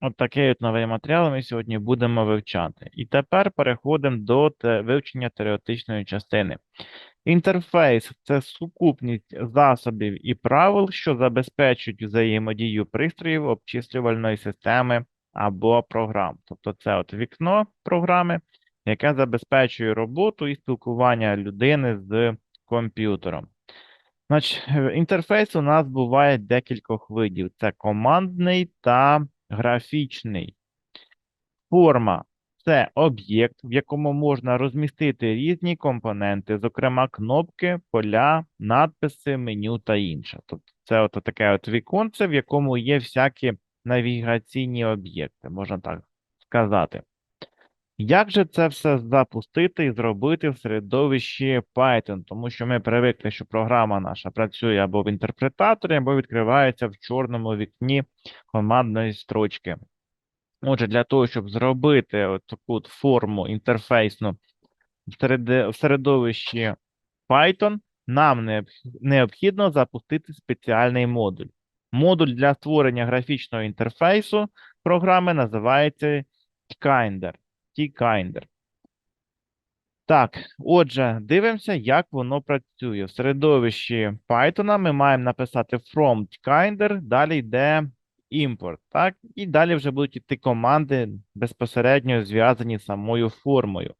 От такий от новий матеріал ми сьогодні будемо вивчати. І тепер переходимо до вивчення теоретичної частини. Інтерфейс це сукупність засобів і правил, що забезпечують взаємодію пристроїв обчислювальної системи або програм. Тобто це от вікно програми, яке забезпечує роботу і спілкування людини з комп'ютером. Значить, інтерфейс у нас буває декількох видів: це командний та графічний. Форма це об'єкт, в якому можна розмістити різні компоненти, зокрема кнопки, поля, надписи, меню та інше. Тобто це от таке от віконце, в якому є всякі навігаційні об'єкти, можна так сказати. Як же це все запустити і зробити в середовищі Python? Тому що ми привикли, що програма наша працює або в інтерпретаторі, або відкривається в чорному вікні командної строчки. Отже, для того, щоб зробити таку форму інтерфейсну в середовищі Python, нам необхідно запустити спеціальний модуль. Модуль для створення графічного інтерфейсу програми називається Tkinder. Tkinder. Так, отже, дивимося, як воно працює. В середовищі Python ми маємо написати from Tkinder, далі йде import, так? І далі вже будуть йти команди безпосередньо зв'язані з самою формою.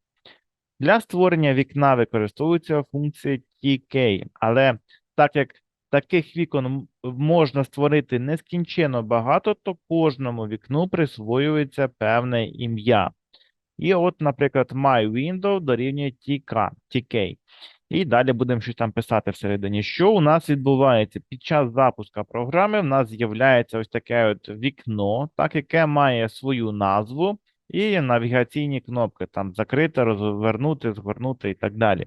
Для створення вікна використовується функція TK, але так як таких вікон можна створити нескінченно багато, то кожному вікну присвоюється певне ім'я. І от, наприклад, MyWindow дорівнює TK, TK. І далі будемо щось там писати всередині. Що у нас відбувається? Під час запуску програми в нас з'являється ось таке от вікно, так, яке має свою назву і навігаційні кнопки, там закрити, розвернути, згорнути і так далі.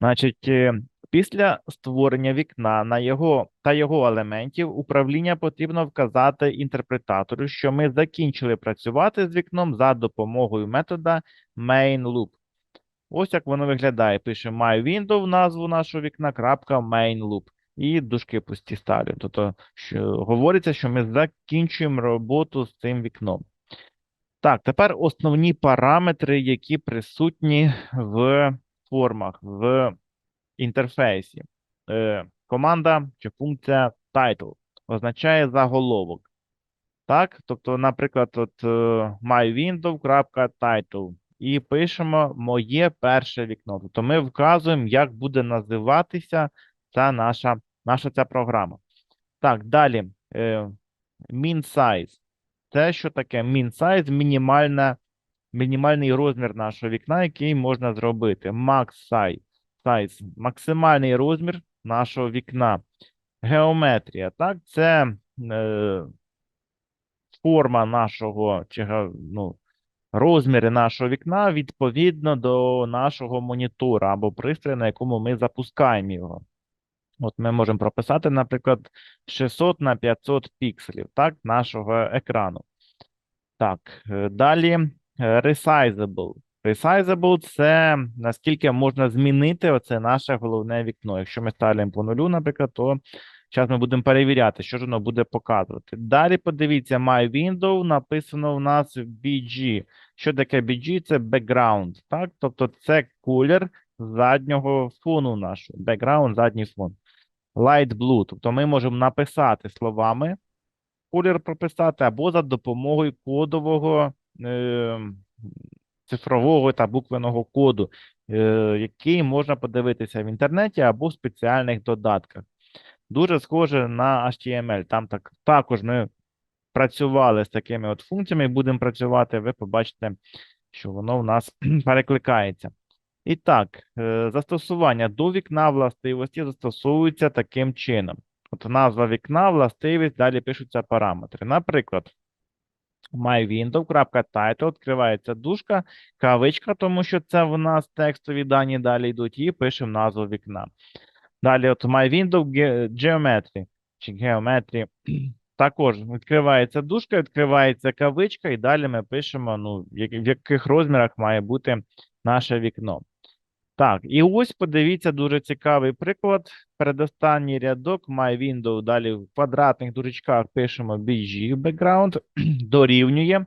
Значить, е, після створення вікна на його та його елементів управління потрібно вказати інтерпретатору, що ми закінчили працювати з вікном за допомогою метода mainLoop. Ось як воно виглядає. Пише MyWindow назву нашого вікна, крапка mainLoop. І дужки пусті ставлю. Тобто, що говориться, що ми закінчуємо роботу з цим вікном. Так, тепер основні параметри, які присутні в формах, в інтерфейсі. Е, команда чи функція title означає заголовок. Так, тобто, наприклад, от е, myWindow.title і пишемо моє перше вікно. Тобто ми вказуємо, як буде називатися ця наша, наша ця програма. Так, далі. Е, min size. Це що таке min size? Мінімальна, мінімальний розмір нашого вікна, який можна зробити. Max size. Size максимальний розмір нашого вікна. Геометрія, так, це е, форма нашого, чи ну, розміри нашого вікна відповідно до нашого монітора або пристрою, на якому ми запускаємо його. От ми можемо прописати, наприклад, 600 на 500 пікселів, так, нашого екрану. Так, е, далі е, resizable. Resizable – це наскільки можна змінити оце наше головне вікно. Якщо ми ставимо по нулю, наприклад, то зараз ми будемо перевіряти, що ж воно буде показувати. Далі подивіться, My Window написано у нас BG. Що таке BG? Це background, так? Тобто це колір заднього фону нашого. Background, задній фон. Light blue. Тобто ми можемо написати словами, колір прописати, або за допомогою кодового е, цифрового та буквеного коду, е, який можна подивитися в інтернеті або в спеціальних додатках. Дуже схоже на HTML. Там так, також ми працювали з такими от функціями будемо працювати, ви побачите, що воно в нас перекликається. І так, е, застосування до вікна властивості застосовуються таким чином. От назва вікна, властивість, далі пишуться параметри. Наприклад, myWindow.title відкривається дужка, кавичка, тому що це в нас текстові дані далі йдуть, і пишемо назву вікна. Далі от myWindow Ge- Geometry, чи Geometry. Також відкривається дужка, відкривається кавичка, і далі ми пишемо, ну, в яких розмірах має бути наше вікно. Так, і ось подивіться дуже цікавий приклад. Передостанній рядок My Window, далі в квадратних дужечках пишемо BG background, дорівнює.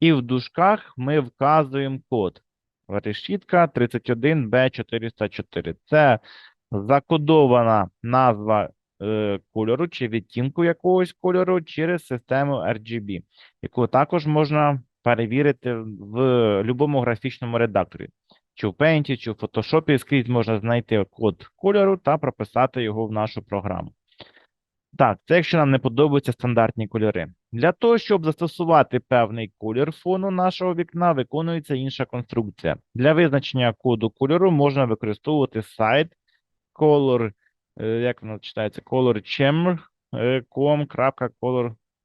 І в дужках ми вказуємо код. Решітка 31B404. Це закодована назва е, кольору чи відтінку якогось кольору через систему RGB, яку також можна перевірити в будь-якому графічному редакторі. Чи в Paint, чи в Photoshop скрізь можна знайти код кольору та прописати його в нашу програму. Так, це якщо нам не подобаються стандартні кольори. Для того, щоб застосувати певний колір фону нашого вікна, виконується інша конструкція. Для визначення коду кольору можна використовувати сайт color, е, як воно читається,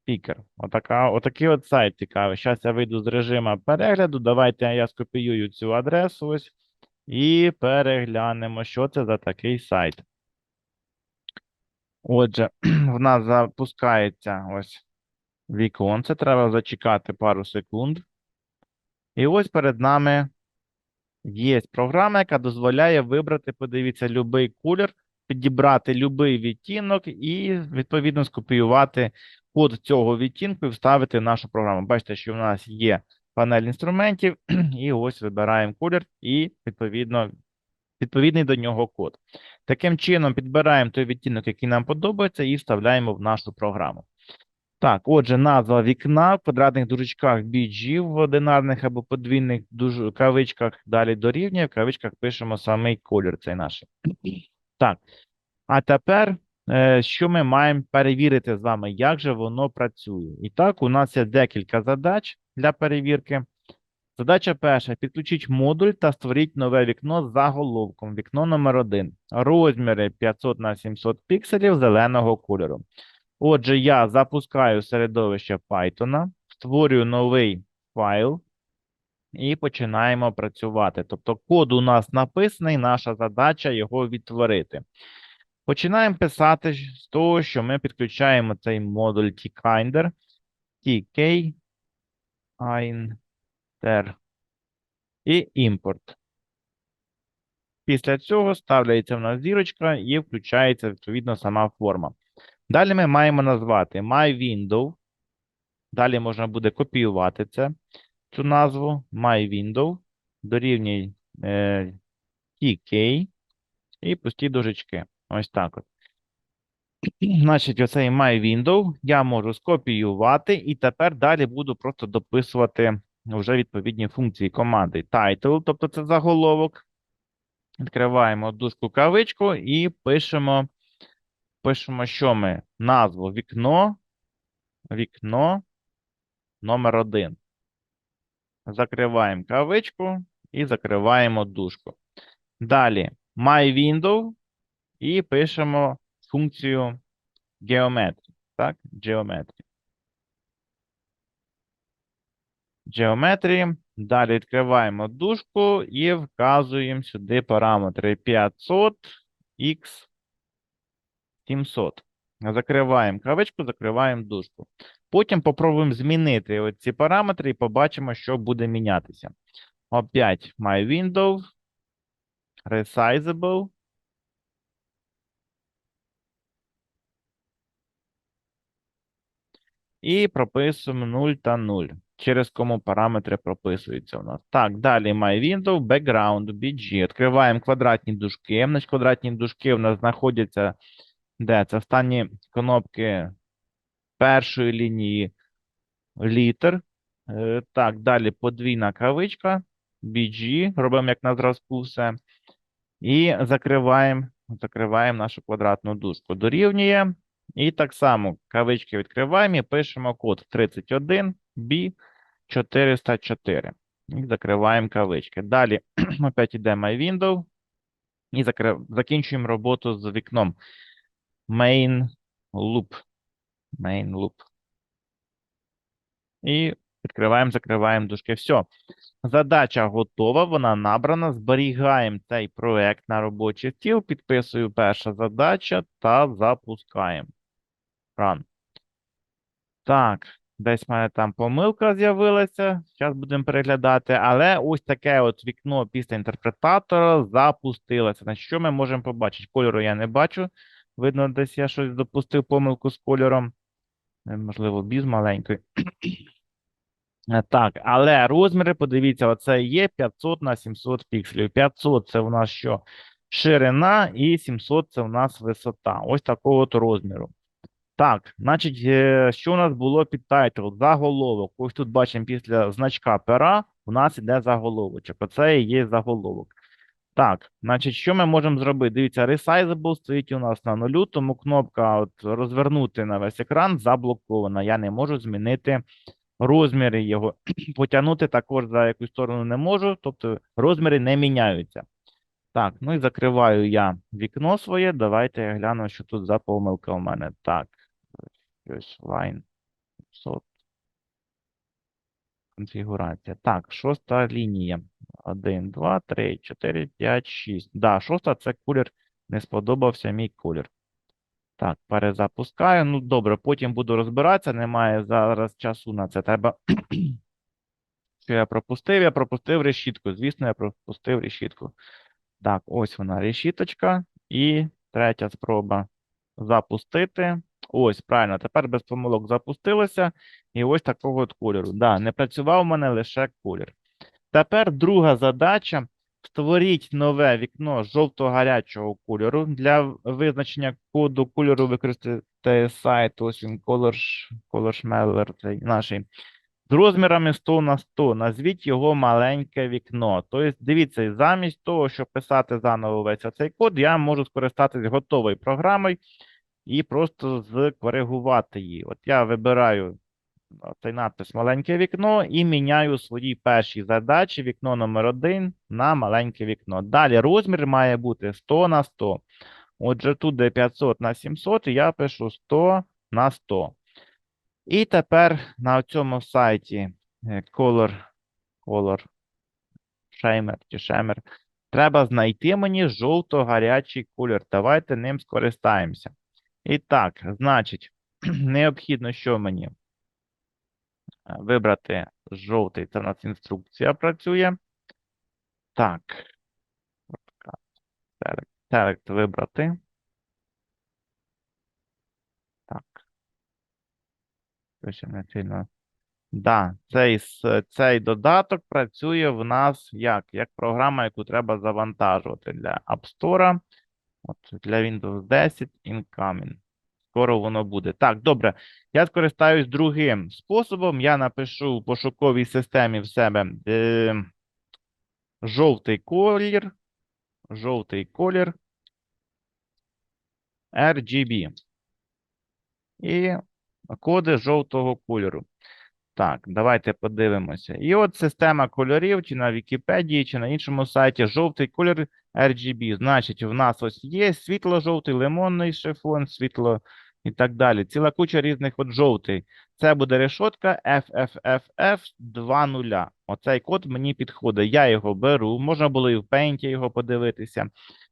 colorchamber.com.colorpicker. Отака, отакий от сайт цікавий. Зараз я вийду з режиму перегляду. Давайте я скопіюю цю адресу ось і переглянемо, що це за такий сайт. Отже, в нас запускається ось віконце. Треба зачекати пару секунд. І ось перед нами є програма, яка дозволяє вибрати, подивіться, будь-який колір, підібрати будь-який відтінок і, відповідно, скопіювати код цього відтінку і вставити в нашу програму. Бачите, що в нас є панель інструментів, і ось вибираємо колір і, відповідно, відповідний до нього код. Таким чином, підбираємо той відтінок, який нам подобається, і вставляємо в нашу програму. Так, отже, назва вікна в квадратних дужечках BG в одинарних або подвійних дуж... кавичках далі дорівнює, в кавичках пишемо самий колір цей наш. Так, а тепер, що ми маємо перевірити з вами, як же воно працює? І так, у нас є декілька задач для перевірки. Задача перша. Підключіть модуль та створіть нове вікно з заголовком. Вікно номер 1. Розміри 500 на 700 пікселів зеленого кольору. Отже, я запускаю середовище Python, створюю новий файл і починаємо працювати. Тобто код у нас написаний, наша задача його відтворити. Починаємо писати з того, що ми підключаємо цей модуль tkinder, tk, Ter і імпорт. Після цього ставляється в нас зірочка і включається відповідно сама форма. Далі ми маємо назвати MyWindow. Далі можна буде копіювати це, цю назву MyWindow, дорівнює е, TK і пусті дужечки. Ось так от. Значить, оцей MyWindow я можу скопіювати, і тепер далі буду просто дописувати вже відповідні функції команди title, тобто це заголовок. Відкриваємо дужку кавичку і пишемо, пишемо, що ми? Назву вікно, вікно номер 1. Закриваємо кавичку і закриваємо дужку. Далі MyWindow і пишемо функцію geometry. Так, geometry. Geometry. Далі відкриваємо дужку і вказуємо сюди параметри 500 x 700. Закриваємо кавичку, закриваємо дужку. Потім попробуємо змінити оці параметри і побачимо, що буде мінятися. Опять MyWindow, Resizable. І прописуємо 0 та 0 через кому параметри прописуються у нас. Так, далі MyWindow, Background, BG. Відкриваємо квадратні дужки. Значить, квадратні дужки у нас знаходяться де? Це останні кнопки першої лінії літер. Е, так, далі подвійна кавичка, BG. Робимо як на зразку все. І закриваємо, закриваємо нашу квадратну дужку. Дорівнює. І так само кавички відкриваємо і пишемо код 31 B 404. І закриваємо кавички. Далі опять йде MyWindow. І закрив... закінчуємо роботу з вікном. Main loop. Main loop. І відкриваємо, закриваємо дужки. Все. Задача готова, вона набрана. Зберігаємо цей проект на робочий стіл. Підписую перша задача та запускаємо. Run. Так. Десь в мене там помилка з'явилася. Зараз будемо переглядати. Але ось таке от вікно після інтерпретатора запустилося. Значить, що ми можемо побачити? Кольору я не бачу. Видно, десь я щось допустив помилку з кольором. Е, Можливо, біз маленький. Е, Так, але розміри, подивіться, оце є 500 на 700 пікселів. 500 це в нас що? Ширина і 700 це в нас висота. Ось такого от розміру. Так, значить, е, що у нас було під тайтл? Заголовок. Ось тут бачимо після значка пера у нас іде заголовочок. Оце і є заголовок. Так, значить, що ми можемо зробити? Дивіться, Resizable стоїть у нас на нулю, тому кнопка от розвернути на весь екран заблокована. Я не можу змінити розміри його. Потягнути також за якусь сторону не можу, тобто розміри не міняються. Так, ну і закриваю я вікно своє. Давайте я гляну, що тут за помилка у мене. Так, ось line 500. Конфігурація. Так, шоста лінія. 1, 2, 3, 4, 5, 6. Да, шоста це колір. Не сподобався мій колір. Так, перезапускаю. Ну, добре, потім буду розбиратися. Немає зараз часу на це. Треба. Що я пропустив? Я пропустив решітку. Звісно, я пропустив решітку. Так, ось вона решіточка. І третя спроба запустити. Ось, правильно, тепер без помилок запустилося. І ось такого от кольору. Да, не працював у мене лише колір. Тепер друга задача. Створіть нове вікно жовто-гарячого кольору. Для визначення коду кольору використати сайт, ось він Color, Color цей наший. З розмірами 100 на 100. Назвіть його маленьке вікно. Тобто, дивіться, замість того, щоб писати заново весь цей код, я можу скористатись готовою програмою і просто скоригувати її. От я вибираю цей надпис маленьке вікно і міняю свої перші задачі вікно номер 1 на маленьке вікно. Далі розмір має бути 100 на 100. Отже, тут де 500 на 700, і я пишу 100 на 100. І тепер на цьому сайті е, Color, Color Shamer Shamer, треба знайти мені жовто-гарячий колір. Давайте ним скористаємося. І так, значить, необхідно, що мені? Е, Вибрати жовтий, це у нас інструкція працює. Так. Select вибрати. Так. Да, цей, цей додаток працює в нас як? Як програма, яку треба завантажувати для App Store. От для Windows 10 Incoming. Скоро воно буде. Так, добре. Я скористаюсь другим способом. Я напишу в пошуковій системі в себе е, жовтий колір. Жовтий колір. RGB. І коди жовтого кольору. Так, давайте подивимося. І от система кольорів, чи на Вікіпедії, чи на іншому сайті жовтий колір RGB. Значить, в нас ось є світло-жовтий, лимонний шифон, світло і так далі. Ціла куча різних от жовтий. Це буде решотка FFFF20. Оцей код мені підходить. Я його беру. Можна було і в Paint його подивитися.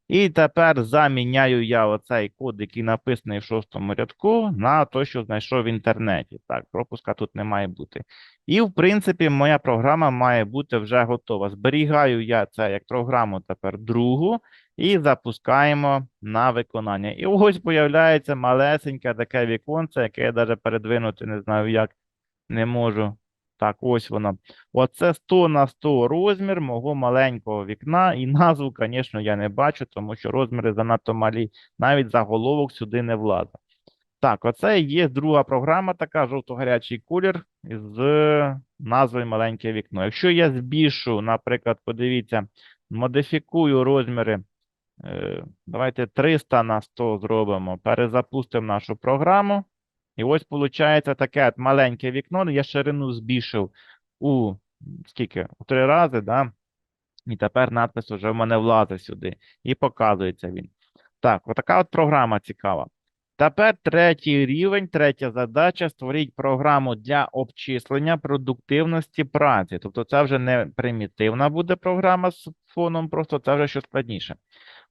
І тепер заміняю я оцей код, який написаний в шостому рядку, на той, що знайшов в інтернеті. Так, пропуска тут не має бути. І, в принципі, моя програма має бути вже готова. Зберігаю я це як програму тепер другу і запускаємо на виконання. І ось появляється малесеньке таке віконце, яке я навіть передвинути не знаю як, не можу. Так, ось воно. Оце 100 на 100 розмір мого маленького вікна. І назву, звісно, я не бачу, тому що розміри занадто малі. Навіть заголовок сюди не влазить. Так, оце є друга програма, така жовто-гарячий колір з назвою маленьке вікно. Якщо я збільшу, наприклад, подивіться, модифікую розміри. е, Давайте 300 на 100 зробимо. Перезапустимо нашу програму. І ось виходить таке маленьке вікно. Я ширину збільшив у скільки? У три рази, да? І тепер надпис вже в мене влазить сюди. І показується він. Так, отака от програма цікава. Тепер третій рівень, третя задача створіть програму для обчислення продуктивності праці. Тобто це вже не примітивна буде програма з фоном, просто це вже щось складніше.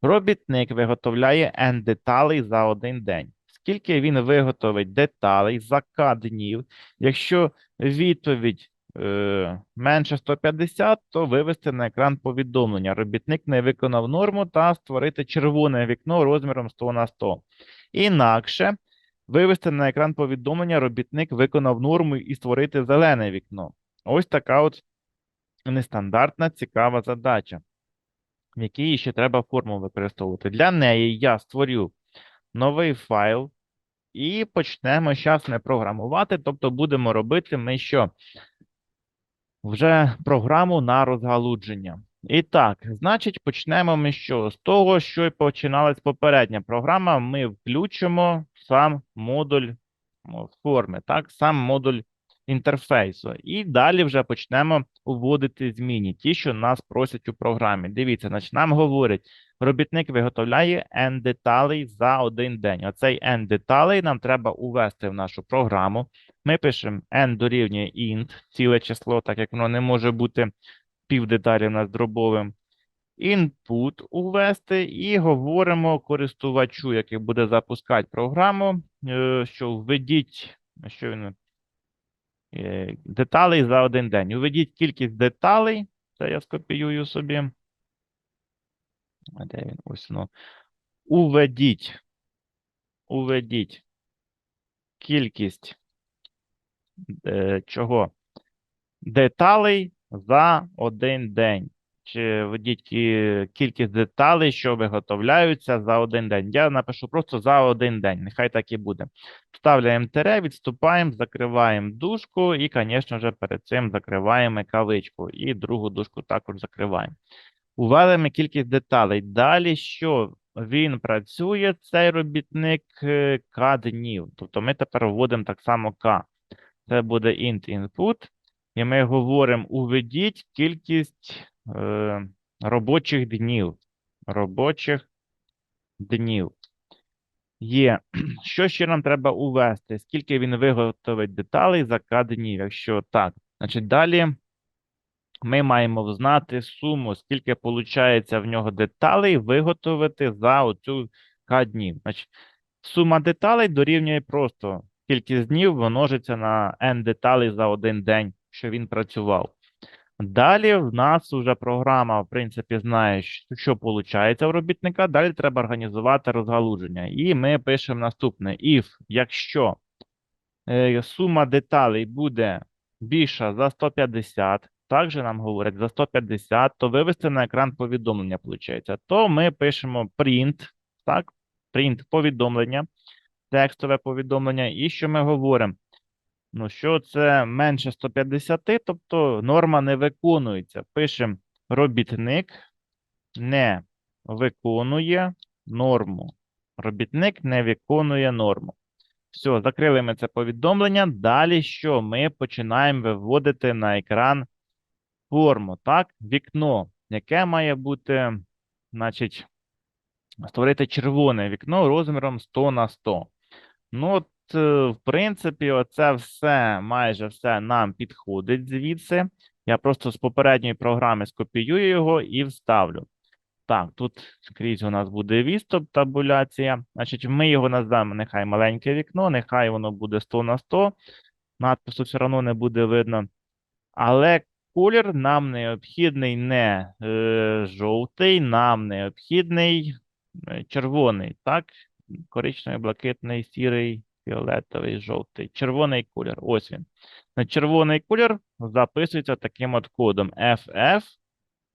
Робітник виготовляє N деталей за один день. Скільки він виготовить деталей за К днів. Якщо відповідь е, менше 150, то вивести на екран повідомлення. Робітник не виконав норму та створити червоне вікно розміром 100 на 100. Інакше вивести на екран повідомлення, робітник виконав норму і створити зелене вікно. Ось така от нестандартна цікава задача, в якій ще треба форму використовувати. Для неї я створю новий файл і почнемо зараз не програмувати, тобто будемо робити ми що? Вже програму на розгалудження. І так, значить, почнемо ми що? З того, що починалась попередня програма, ми включимо сам модуль форми, так, сам модуль інтерфейсу. І далі вже почнемо вводити зміни, ті, що нас просять у програмі. Дивіться, значить, нам говорять, робітник виготовляє n деталей за один день. Оцей n деталей нам треба увести в нашу програму. Ми пишемо n дорівнює int, ціле число, так як воно не може бути пів деталі у нас дробовим. Input увести і говоримо користувачу, який буде запускати програму, е, що введіть, що він, деталей за один день. Уведіть кількість деталей, це я скопіюю собі. А де він? Ось воно. Уведіть, уведіть кількість е, чого? Деталей за один день. Чи введіть кількість деталей, що виготовляються за один день. Я напишу просто за один день. Нехай так і буде. Вставляємо тире, відступаємо, закриваємо дужку і, звісно ж, перед цим закриваємо кавичку. І другу дужку також закриваємо. Увели кількість деталей. Далі що? Він працює, цей робітник е, К днів. Тобто ми тепер вводимо так само К. Це буде int input. І ми говоримо: уведіть кількість е, робочих днів. Робочих днів. Є. Що ще нам треба увести? Скільки він виготовить деталей за К днів? Якщо так, значить далі ми маємо знати суму, скільки виходить в нього деталей виготовити за оцю К днів. Значить, сума деталей дорівнює просто кількість днів множиться на n деталей за один день, що він працював. Далі в нас вже програма, в принципі, знає, що- виходить у робітника. Далі треба організувати розгалудження. І ми пишемо наступне: if, якщо е, сума деталей буде більша за 150, також нам говорять за 150, то вивести на екран повідомлення, виходить. То ми пишемо print, так, print повідомлення, текстове повідомлення, і що ми говоримо? Ну, що це менше 150, тобто норма не виконується. Пишемо робітник не виконує норму. Робітник не виконує норму. Все, закрили ми це повідомлення. Далі що? Ми починаємо виводити на екран форму, так? Вікно, яке має бути, значить, створити червоне вікно розміром 100 на 100. Ну, в принципі, оце все, майже все нам підходить звідси. Я просто з попередньої програми скопіюю його і вставлю. Так, тут скрізь у нас буде відступ, табуляція. Значить, ми його назвемо нехай маленьке вікно, нехай воно буде 100 на 100. Надпису все одно не буде видно. Але колір нам необхідний не е, жовтий, нам необхідний е, червоний, так? Коричневий, блакитний, сірий, фіолетовий, жовтий. Червоний колір. Ось він. На червоний колір записується таким от кодом FF,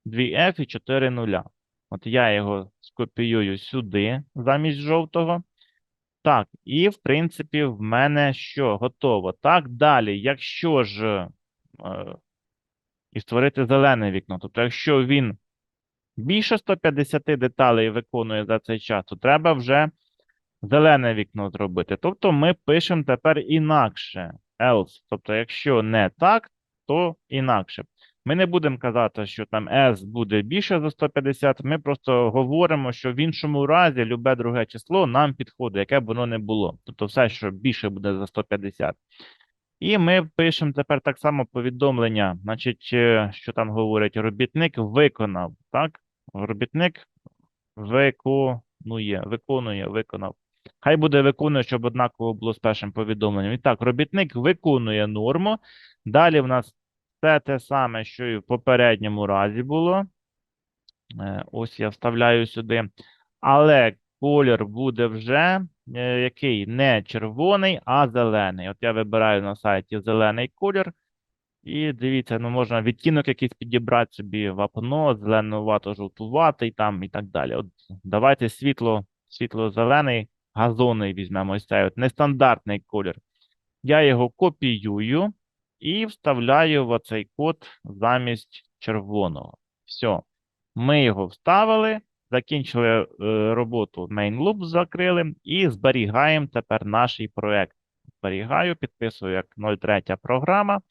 2F і 4 нуля. От я його скопіюю сюди замість жовтого. Так, і в принципі в мене що? Готово. Так, далі, якщо ж е, і створити зелене вікно. Тобто, якщо він більше 150 деталей виконує за цей час, то треба вже зелене вікно зробити. Тобто ми пишемо тепер інакше. Else. Тобто, якщо не так, то інакше. Ми не будемо казати, що там S буде більше за 150, ми просто говоримо, що в іншому разі любе друге число нам підходить, яке б воно не було. Тобто все, що більше буде за 150. І ми пишемо тепер так само повідомлення, значить, е, що там говорять, робітник виконав, так? Робітник виконує, виконує, виконав. Хай буде виконує, щоб однаково було з першим повідомленням. І так, робітник виконує норму. Далі в нас все те саме, що і в попередньому разі було. Е, Ось я вставляю сюди. Але колір буде вже е, який? Не червоний, а зелений. От я вибираю на сайті зелений колір. І дивіться, ну можна відтінок якийсь підібрати собі вапно, зеленувато-жовтуватий там і так далі. От давайте світло, світло-зелений, газонний візьмемо ось цей от нестандартний колір. Я його копіюю і вставляю в оцей код замість червоного. Все. Ми його вставили, закінчили е, роботу main loop закрили і зберігаємо тепер наш проект. Зберігаю, підписую як 03 програма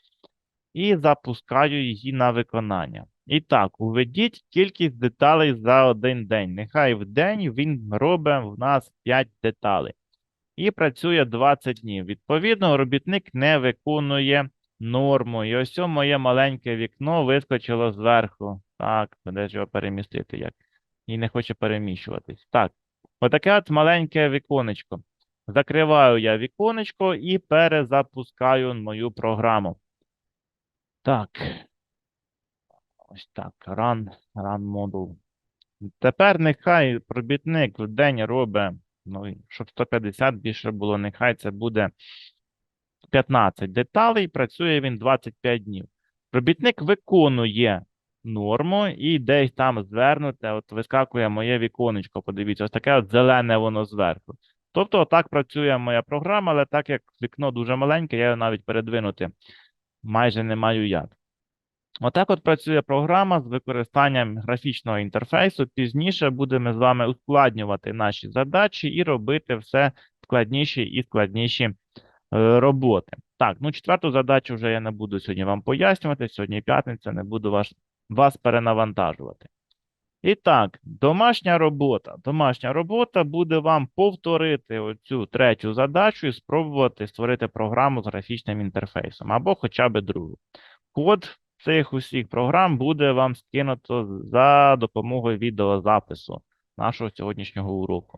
і запускаю її на виконання. І так, уведіть кількість деталей за один день. Нехай в день він робить в нас 5 деталей. І працює 20 днів. Відповідно, робітник не виконує норму. І ось моє маленьке вікно вискочило зверху. Так, де ж його перемістити як? І не хоче переміщуватись. Так, отаке от маленьке віконечко. Закриваю я віконечко і перезапускаю мою програму. Так. Ось так. Run, run module. Тепер нехай пробітник в день робить, ну, щоб 150 більше було, нехай це буде 15 деталей, працює він 25 днів. Робітник виконує норму і десь там звернуте, от вискакує моє віконечко, подивіться, ось таке от зелене воно зверху. Тобто, отак працює моя програма, але так як вікно дуже маленьке, я його навіть передвинути майже не маю як. Отак от працює програма з використанням графічного інтерфейсу. Пізніше будемо з вами ускладнювати наші задачі і робити все складніші і складніші е, роботи. Так, ну четверту задачу вже я не буду сьогодні вам пояснювати. Сьогодні п'ятниця, не буду вас, вас перенавантажувати. І так, домашня робота. Домашня робота буде вам повторити оцю третю задачу і спробувати створити програму з графічним інтерфейсом або хоча б другу. Код цих усіх програм буде вам скинуто за допомогою відеозапису нашого сьогоднішнього уроку.